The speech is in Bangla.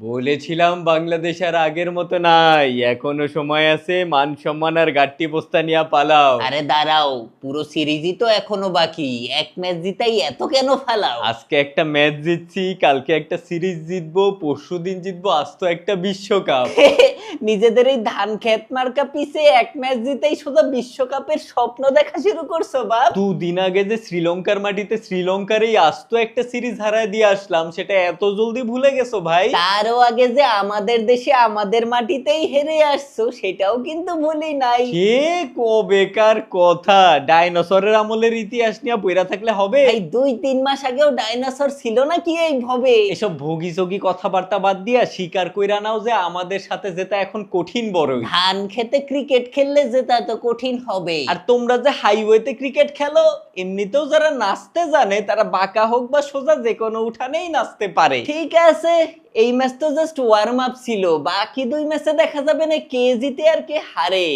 বলেছিলাম বাংলাদেশ আর আগের মতো নাই। এখনও সময় আছে মান সম্মান আর গাট্টি বস্তা নিয়ে পালাও। আরে দাঁড়াও পুরো সিরিজই তো এখনও বাকি। এক ম্যাচ জিতাই এত কেন ফালাও? আজকে একটা ম্যাচ জিতছি কালকে একটা সিরিজ জিতবো পরশু দিন জিতবো আজ তো একটা বিশ্বকাপ। নিজেদের এই ধান খেত মার্কা পিছে এক ম্যাচ জিতেই শুধু বিশ্বকাপের স্বপ্ন দেখা শুরু করছ বাপ। দুদিন আগে যে শ্রীলঙ্কার মাটিতে শ্রীলঙ্কার এই আস্ত একটা সিরিজ হারায় দিয়ে আসলাম সেটা এত জলদি ভুলে গেছো ভাই? তারও আগে যে আমাদের দেশে আমাদের মাটিতেই হেরে আসছো সেটাও কিন্তু ভুলি নাই। কে কবেকার কথা? ডাইনোসরের আমলের ইতিহাস নিয়ে বইরা থাকলে হবে? এই দুই তিন মাস আগেও ডাইনোসর ছিল নাকি এই ভবে এসব ভোগী যোগী কথাবার্তা বাদ দিয়া স্বীকার কইরা নাও যে আমাদের সাথে যেটা এখন কঠিন বড়ই। ধান খেতে ক্রিকেট খেললে যেটা তো কঠিন হবে। আর তোমরা যে হাইওয়েতে ক্রিকেট খেলো এমনিতেও যারা নাচতে জানে তারা বাঁকা হোক বা সোজা যে কোনো উঠানেই নাচতে পারে। ঠিক আছে এই ম্যাচ তো জাস্ট ওয়ার্ম আপ ছিল। বাকি দুই ম্যাচে দেখা যাবে না কে জিতে আর কে হারে।